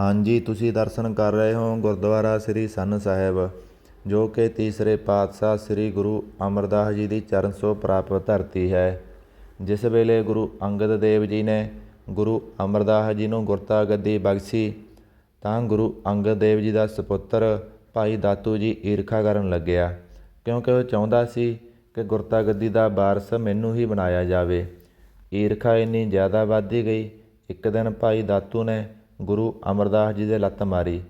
ਹਾਂਜੀ, ਤੁਸੀਂ ਦਰਸ਼ਨ ਕਰ ਰਹੇ ਹੋ ਗੁਰਦੁਆਰਾ ਸ੍ਰੀ ਸੰਨ ਸਾਹਿਬ, ਜੋ ਕਿ ਤੀਸਰੇ ਪਾਤਸ਼ਾਹ ਸ੍ਰੀ ਗੁਰੂ ਅਮਰਦਾਸ ਜੀ ਦੀ ਚਰਨ ਛੋਹ ਪ੍ਰਾਪਤ ਧਰਤੀ ਹੈ। ਜਿਸ ਵੇਲੇ ਗੁਰੂ ਅੰਗਦ ਦੇਵ ਜੀ ਨੇ ਗੁਰੂ ਅਮਰਦਾਸ ਜੀ ਨੂੰ ਗੁਰਤਾ ਗੱਦੀ ਬਖਸ਼ੀ, ਤਾਂ ਗੁਰੂ ਅੰਗਦ ਦੇਵ ਜੀ ਦਾ ਸਪੁੱਤਰ ਭਾਈ ਦਾਤੂ ਜੀ ਈਰਖਾ ਕਰਨ ਲੱਗਿਆ, ਕਿਉਂਕਿ ਉਹ ਚਾਹੁੰਦਾ ਸੀ ਕਿ ਗੁਰਤਾ ਗੱਦੀ ਦਾ ਵਾਰਸ ਮੈਨੂੰ ਹੀ ਬਣਾਇਆ ਜਾਵੇ। ਈਰਖਾ ਇੰਨੀ ਜ਼ਿਆਦਾ ਵੱਧਦੀ ਗਈ, ਇੱਕ ਦਿਨ ਭਾਈ ਦਾਤੂ ਨੇ ਗੁਰੂ ਅਮਰਦਾਸ ਜੀ ਦੇ ਲੱਤ ਮਾਰੀ।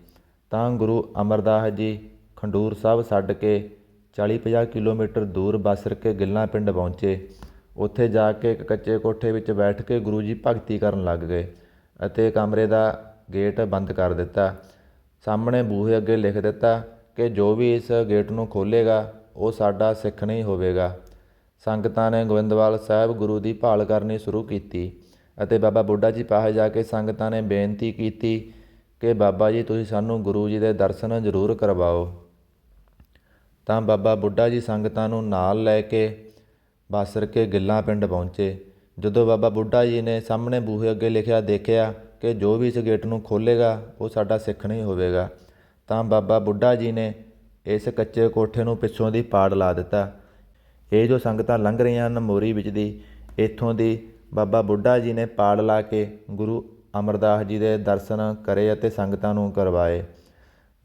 ਤਾਂ ਗੁਰੂ ਅਮਰਦਾਸ ਜੀ ਖੰਡੂਰ ਸਾਹਿਬ ਛੱਡ ਕੇ 40-50 ਕਿਲੋਮੀਟਰ ਦੂਰ ਬਸਰ ਕੇ ਗਿੱਲਾਂ ਪਿੰਡ ਪਹੁੰਚੇ। ਉੱਥੇ ਜਾ ਕੇ ਇੱਕ ਕੱਚੇ ਕੋਠੇ ਵਿੱਚ ਬੈਠ ਕੇ ਗੁਰੂ ਜੀ ਭਗਤੀ ਕਰਨ ਲੱਗ ਗਏ ਅਤੇ ਕਮਰੇ ਦਾ ਗੇਟ ਬੰਦ ਕਰ ਦਿੱਤਾ। ਸਾਹਮਣੇ ਬੂਹੇ ਅੱਗੇ ਲਿਖ ਦਿੱਤਾ ਕਿ ਜੋ ਵੀ ਇਸ ਗੇਟ ਨੂੰ ਖੋਲ੍ਹੇਗਾ, ਉਹ ਸਾਡਾ ਸਿੱਖ ਨਹੀਂ ਹੋਵੇਗਾ। ਸੰਗਤਾਂ ਨੇ ਗੋਇੰਦਵਾਲ ਸਾਹਿਬ ਗੁਰੂ ਦੀ ਭਾਲ ਕਰਨੀ ਸ਼ੁਰੂ ਕੀਤੀ। ਅਤੇ ਬਾਬਾ ਬੁੱਢਾ ਜੀ ਪਾਸ ਜਾ ਕੇ ਸੰਗਤਾਂ ਨੇ ਬੇਨਤੀ ਕੀਤੀ ਕਿ ਬਾਬਾ ਜੀ, ਤੁਸੀਂ ਸਾਨੂੰ ਗੁਰੂ ਜੀ ਦੇ ਦਰਸ਼ਨ ਜ਼ਰੂਰ ਕਰਵਾਓ। ਤਾਂ ਬਾਬਾ ਬੁੱਢਾ ਜੀ ਸੰਗਤਾਂ ਨੂੰ ਨਾਲ ਲੈ ਕੇ ਬਾਸਰ ਕੇ ਗਿੱਲਾਂ ਪਿੰਡ ਪਹੁੰਚੇ। ਜਦੋਂ ਬਾਬਾ ਬੁੱਢਾ ਜੀ ਨੇ ਸਾਹਮਣੇ ਬੂਹੇ ਅੱਗੇ ਲਿਖਿਆ, ਦੇਖਿਆ ਕਿ ਜੋ ਵੀ ਇਸ ਗੇਟ ਨੂੰ ਖੋਲ੍ਹੇਗਾ, ਉਹ ਸਾਡਾ ਸਿੱਖ ਨਹੀਂ ਹੋਵੇਗਾ। ਤਾਂ ਬਾਬਾ ਬੁੱਢਾ ਜੀ ਨੇ ਇਸ ਕੱਚੇ ਕੋਠੇ ਨੂੰ ਪਿੱਛੋਂ ਦੀ ਪਾੜ ਲਾ ਦਿੱਤਾ। ਇਹ ਜੋ ਸੰਗਤਾਂ ਲੰਘ ਰਹੀਆਂ ਹਨ ਮੋਰੀ ਵਿੱਚ ਦੀ, ਇੱਥੋਂ ਦੀ ਬਾਬਾ ਬੁੱਢਾ ਜੀ ਨੇ ਪਾੜ ਲਾ ਕੇ ਗੁਰੂ ਅਮਰਦਾਸ ਜੀ ਦੇ ਦਰਸ਼ਨ ਕਰੇ ਅਤੇ ਸੰਗਤਾਂ ਨੂੰ ਕਰਵਾਏ।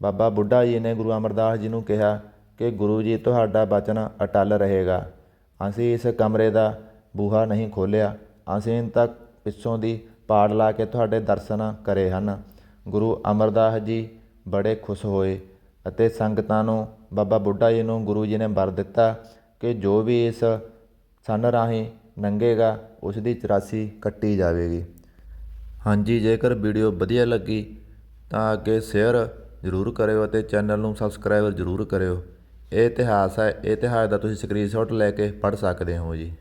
ਬਾਬਾ ਬੁੱਢਾ ਜੀ ਨੇ ਗੁਰੂ ਅਮਰਦਾਸ ਜੀ ਨੂੰ ਕਿਹਾ ਕਿ ਗੁਰੂ ਜੀ, ਤੁਹਾਡਾ ਬਚਨ ਅਟਲ ਰਹੇਗਾ। ਅਸੀਂ ਇਸ ਕਮਰੇ ਦਾ ਬੂਹਾ ਨਹੀਂ ਖੋਲ੍ਹਿਆ। ਅਸੀਂ ਤੱਕ ਪਿੱਛੋਂ ਦੀ ਪਾੜ ਲਾ ਕੇ ਤੁਹਾਡੇ ਦਰਸ਼ਨ ਕਰੇ ਹਨ। ਗੁਰੂ ਅਮਰਦਾਸ ਜੀ ਬੜੇ ਖੁਸ਼ ਹੋਏ ਅਤੇ ਸੰਗਤਾਂ ਨੂੰ, ਬਾਬਾ ਬੁੱਢਾ ਜੀ ਨੂੰ ਗੁਰੂ ਜੀ ਨੇ ਵਰ ਦਿੱਤਾ ਕਿ ਜੋ ਵੀ ਇਸ ਸੰਨ ਰਾਹੀਂ ਲੰਘੇਗਾ ਉਸ ਦੀ 84 ਕੱਟੀ ਜਾਵੇਗੀ। ਹਾਂਜੀ, ਜੇਕਰ ਵੀਡੀਓ ਵਧੀਆ ਲੱਗੀ, ਤਾਂ ਅੱਗੇ ਸ਼ੇਅਰ ਜ਼ਰੂਰ ਕਰਿਓ ਅਤੇ ਚੈਨਲ ਨੂੰ ਸਬਸਕ੍ਰਾਈਬ ਜ਼ਰੂਰ ਕਰਿਓ। ਇਹ ਇਤਿਹਾਸ ਹੈ, ਇਹ ਇਤਿਹਾਸ ਦਾ ਤੁਸੀਂ ਸਕਰੀਨਸ਼ਾਟ ਲੈ ਕੇ ਪੜ੍ਹ ਸਕਦੇ ਹੋ ਜੀ।